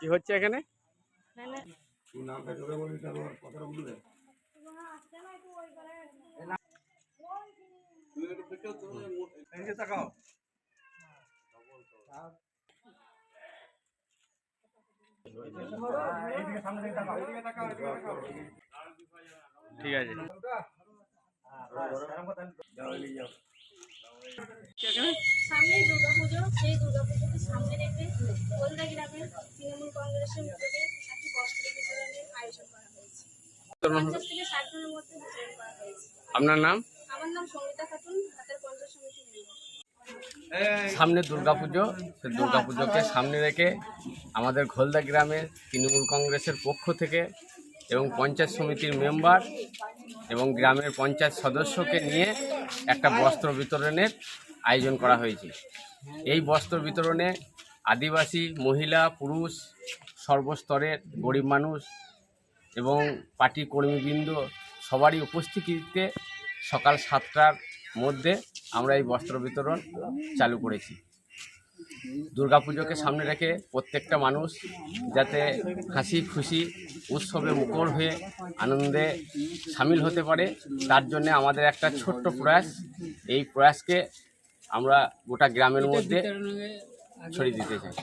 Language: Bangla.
কি হচ্ছে এখানে? ঠিক আছে এখানে সামনেই দুর্গাপুজো সেই দুর্গাপুজোকে সামনে রেখে হলদা গ্রামের তৃণমূল কংগ্রেসের উদ্যোগে একটি বস্ত্র বিতরণের আয়োজন করা হয়েছে। পঞ্চাশ থেকে ষাট জনের মধ্যে বিতরণ করা হয়েছে। আপনার নাম? আমার নাম সঙ্গীতা খাতুন হাতের পঞ্চায়েত সমিতি সামনে দুর্গাপুজো সে দুর্গাপুজোকে সামনে রেখে আমাদের ঘোলদা গ্রামের তৃণমূল কংগ্রেসের পক্ষ থেকে এবং পঞ্চায়েত সমিতির মেম্বার এবং গ্রামের পঞ্চায়েত সদস্যকে নিয়ে একটা বস্ত্র বিতরণের আয়োজন করা হয়েছে। এই বস্ত্র বিতরণে আদিবাসী মহিলা পুরুষ সর্বস্তরের গরিব মানুষ এবং পার্টি কর্মীবৃন্দ সবারই উপস্থিতিতে সকাল সাতটার মধ্যে আমরা এই বস্ত্র বিতরণ চালু করেছি। দুর্গাপুজোকে সামনে রেখে প্রত্যেকটা মানুষ যাতে হাসি খুশি, উৎসবে মুখর হয়ে আনন্দে সামিল হতে পারে, তার জন্য আমাদের একটা ছোট্ট প্রয়াস। এই প্রয়াসকে আমরা গোটা গ্রামের মধ্যে ছড়িয়ে দিতে চাই।